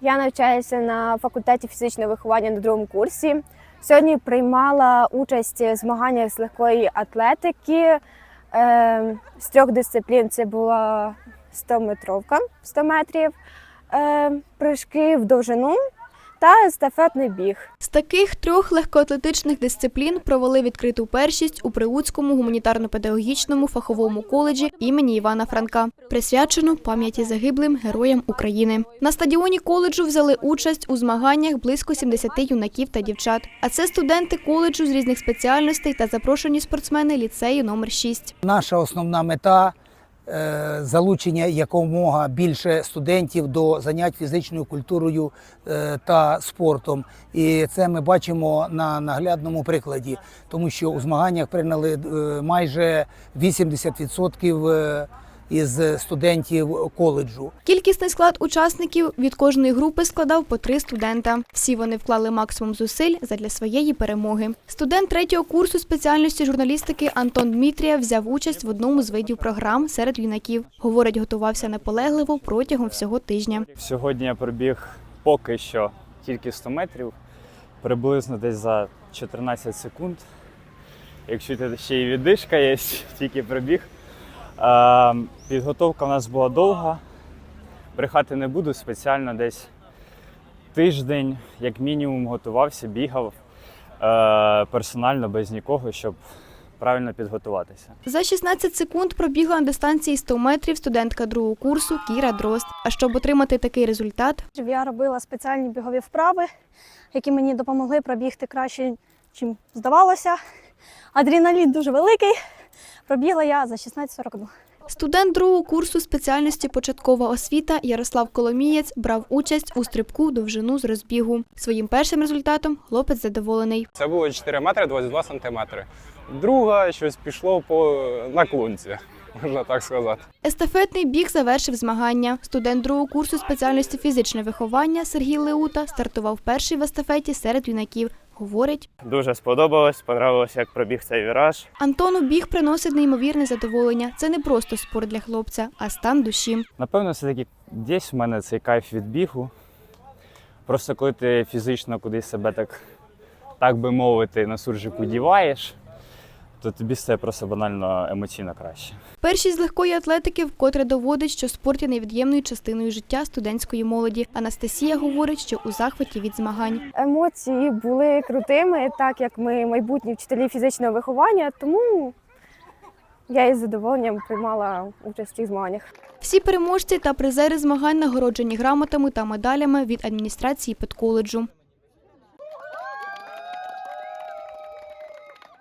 Я навчаюся на факультеті фізичного виховання на другому курсі. Сьогодні приймала участь в змаганнях з легкої атлетики. Е, З трьох дисциплін це була 100-метровка 100 метрів, е, прыжки в довжину та естафетний біг. З таких трьох легкоатлетичних дисциплін провели відкриту першість у Прилуцькому гуманітарно-педагогічному фаховому коледжі імені Івана Франка, присвячену пам'яті загиблим героям України. На стадіоні коледжу взяли участь у змаганнях близько 70 юнаків та дівчат. А це студенти коледжу з різних спеціальностей та запрошені спортсмени ліцею номер 6. Наша основна мета залучення якомога більше студентів до занять фізичною культурою е, та спортом. І це ми бачимо на наглядному прикладі, тому що у змаганнях прийняли е, майже 80% е, із студентів коледжу. Кількісний склад учасників від кожної групи складав по три студента. Всі вони вклали максимум зусиль задля своєї перемоги. Студент третього курсу спеціальності журналістики Антон Дмитрієв взяв участь в одному з видів програм серед юнаків. Говорить, готувався наполегливо протягом всього тижня. Сьогодні я пробіг поки що тільки 100 метрів, приблизно десь за 14 секунд. Якщо тут ще й віддишка є, тільки пробіг. Е, Підготовка у нас була довга. Брехати не буду, спеціально десь тиждень, як мінімум, готувався, бігав е, персонально без нікого, щоб правильно підготуватися. За 16 секунд пробігла на дистанції 100 метрів студентка другого курсу Кіра Дрозд. А щоб отримати такий результат, Я робила спеціальні бігові вправи, які мені допомогли пробігти краще, чим здавалося. Адреналін дуже великий. Пробігла я за 16.42. студент другого курсу спеціальності початкова освіта Ярослав Коломієць брав участь у стрибку довжину з розбігу. Своїм першим результатом хлопець задоволений. Це було 4 метри 22 сантиметри. Друга щось пішло по наклонці, можна так сказати. Естафетний біг завершив змагання. Студент другого курсу спеціальності фізичне виховання Сергій Леута стартував перший в естафеті серед юнаків. Говорить, Дуже сподобалось, понравилось, як пробіг цей віраж. Антону біг приносить неймовірне задоволення. Це не просто спорт для хлопця, а стан душі. Напевно, все-таки десь в мене цей кайф від бігу. Просто коли ти фізично кудись себе так, так би мовити, на суржику діваєш, то тобі стає просто банально емоційно краще. Першість з легкої атлетики вкотре доводить, що спорт є невід'ємною частиною життя студентської молоді. Анастасія говорить, що у захваті від змагань. Емоції були крутими, так як ми майбутні вчителі фізичного виховання, тому я із задоволенням приймала участь в цих змаганнях. Всі переможці та призери змагань нагороджені грамотами та медалями від адміністрації педколеджу.